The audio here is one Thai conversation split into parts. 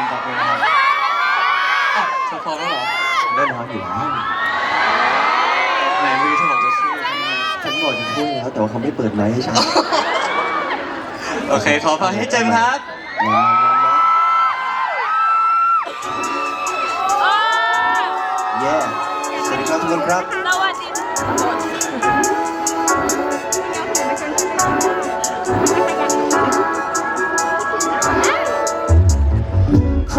มส์บอกเลยนะครับอะเธอพร้อมแล้วเหรอแน่นอนอยู่แล้วไหนมือเธอบอกจะช่วยใช่ไหมฉันบอกจะช่วยแล้วแต่ว่าเขาไม่เปิดไมค์ให้ฉันโอเคขอฟังให้เจมส์ครับมามามาเย้สวัสดีครับทุกคนครับ สวัสดี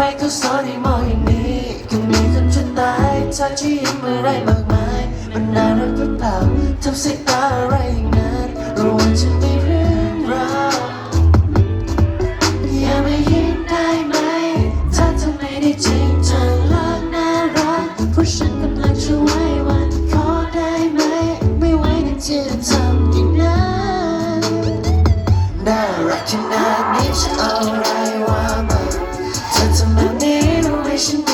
ครก็สอนให้มองอย่างนี้ ก็มีคนจนตายถ้าที่ยิ้มอะไรมากมายมันน่ารักหรือเปล่าทำสายตาอะไรอย่างนั้นรู้ว่าจะไม่เรื่องราวอย่ามายิ้มได้ไหม ถ้าเธอไม่ได้จริงจะเลิกน่ารักเพราะฉันกำลังจะไว้วันขอได้ไหม ไม่ไหวนะที่จะทำอย่างนั้นน่ารักขนาดนี้จะเอาอะไรวะมา เธอทำ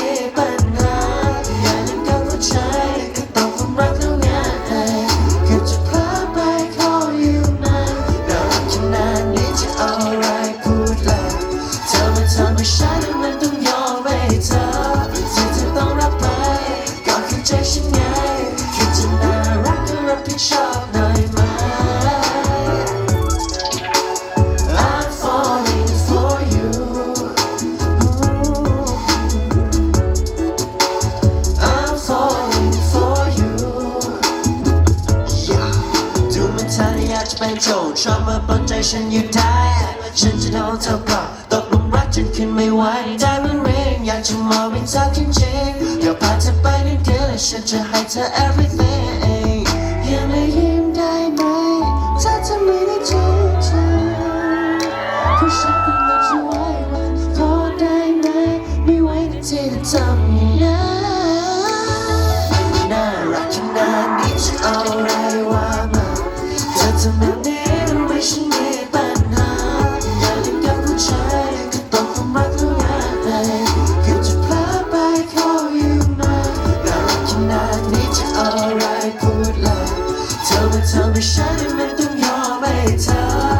โจรชอบมาปลดใจฉันอยู่ได้ฉันจะโดนเธอปลอตกหลุมรักจนขึ้นไม่ไหวใจมันเร่งอยากจะมองเป็นสักจริงๆอยากพาเธอไปนิดเดียวและฉันจะให้เธอ everything ยังไม่ยิ้มได้ไหม เธอมาทำให้ฉันมันต้องยอมให้เธอ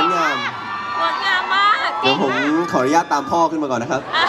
เป็นงาม งดงามมากเดี๋ยวผมขออนุญาตตามพ่อขึ้นมาก่อนนะครับ อ่า